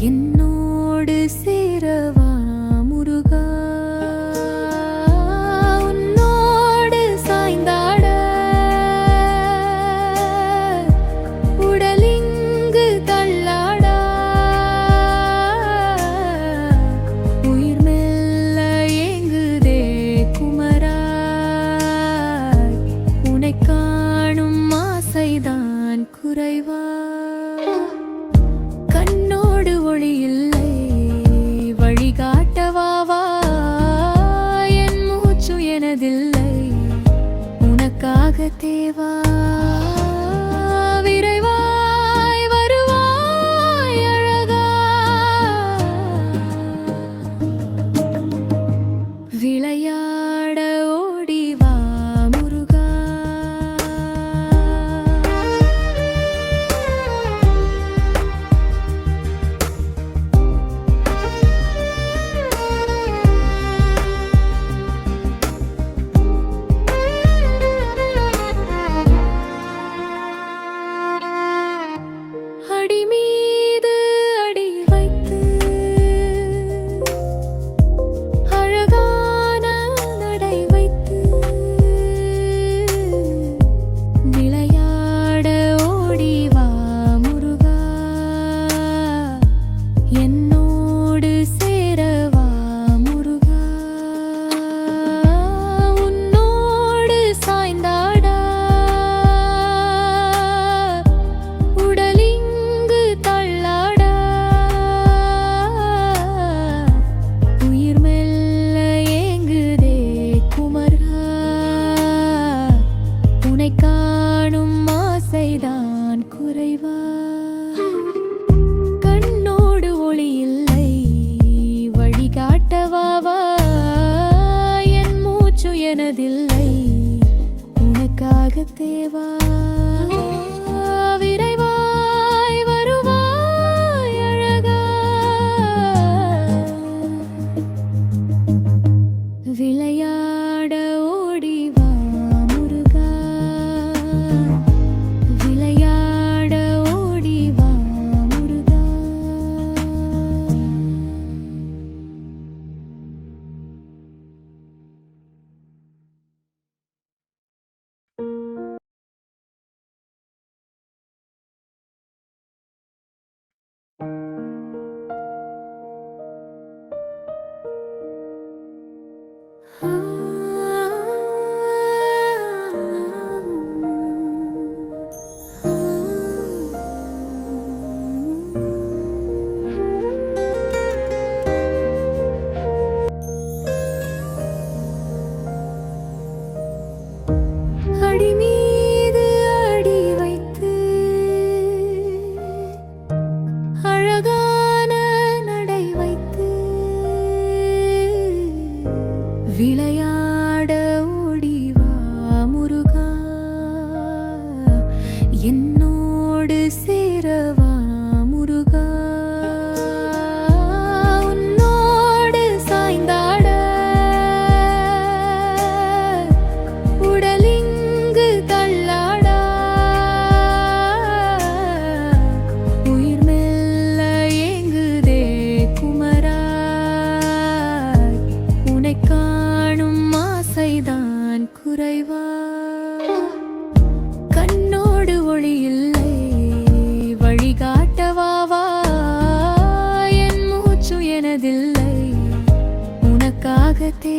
என்னோடு சேரவும் தேவா மனதில்லை உனக்காக தேவா விரைவா விளையாட ஓடி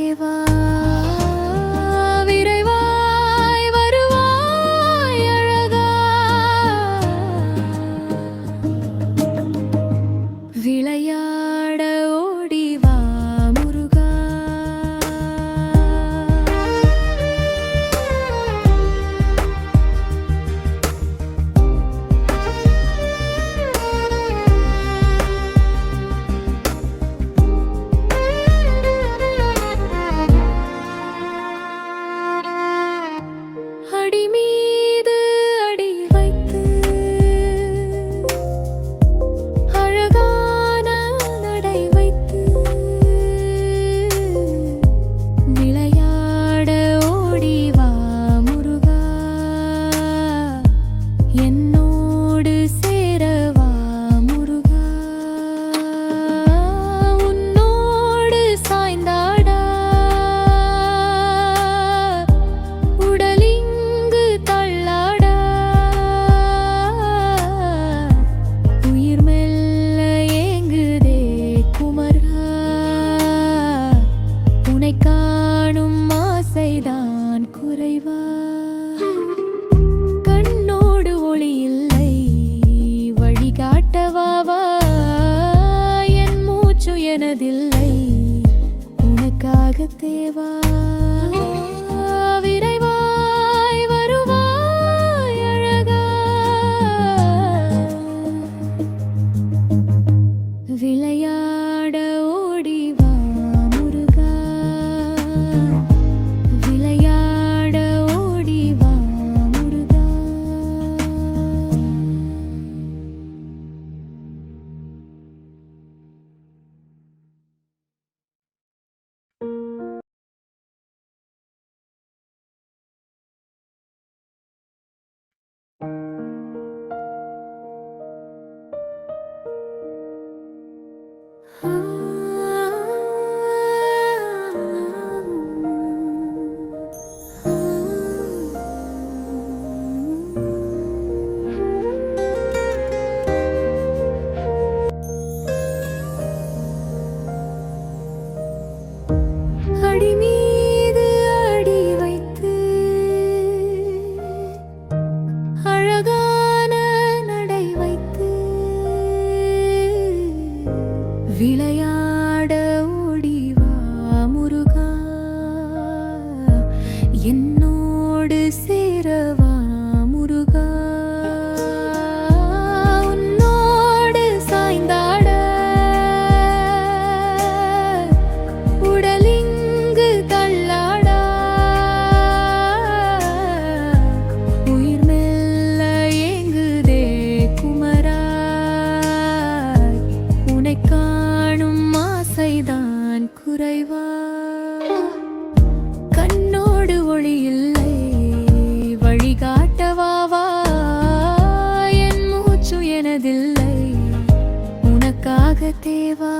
Eva. தேவா விரைவாய் வருவாய் அழகா. விளையாட ஓடிவா. நான் குறைவா? கண்ணோடு ஒளி இல்லை வழிகாட்டவாவா என் மூச்சு எனதில்லை உனக்காக தேவா?